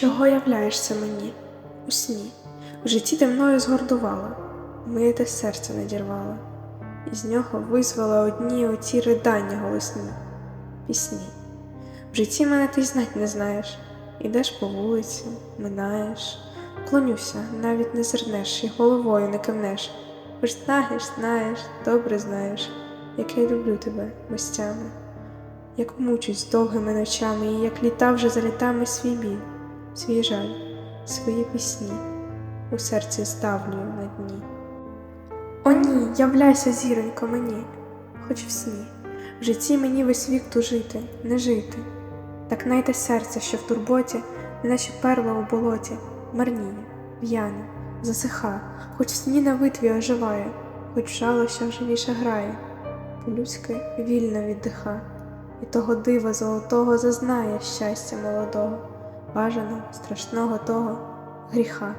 Чого являєшся мені? У сні? В житті ти мною згордувала, моє те серце надірвала, і з нього визвала одні оті ридання голосні, пісні. В житті мене ти знать не знаєш, ідеш по вулиці, минаєш, клонюся, навіть не зернеш і головою не кивнеш. Хоч знаєш, знаєш, добре знаєш, як я люблю тебе мистями, як мучусь довгими ночами, і як літа вже за літами свій біль свій жаль, свої пісні у серці ставлюю на дні. О ні, являйся, зіронько, мені, хоч в сні, в житті мені весь вік тужити, не жити, так найте серце, що в турботі, неначе перла у болоті, марніє, в'яне, засиха, хоч в сні на витві оживає, хоч жалощах живіше грає, по-людськи вільно віддиха, і того дива золотого зазнає щастя молодого бажаного, страшного того гріха.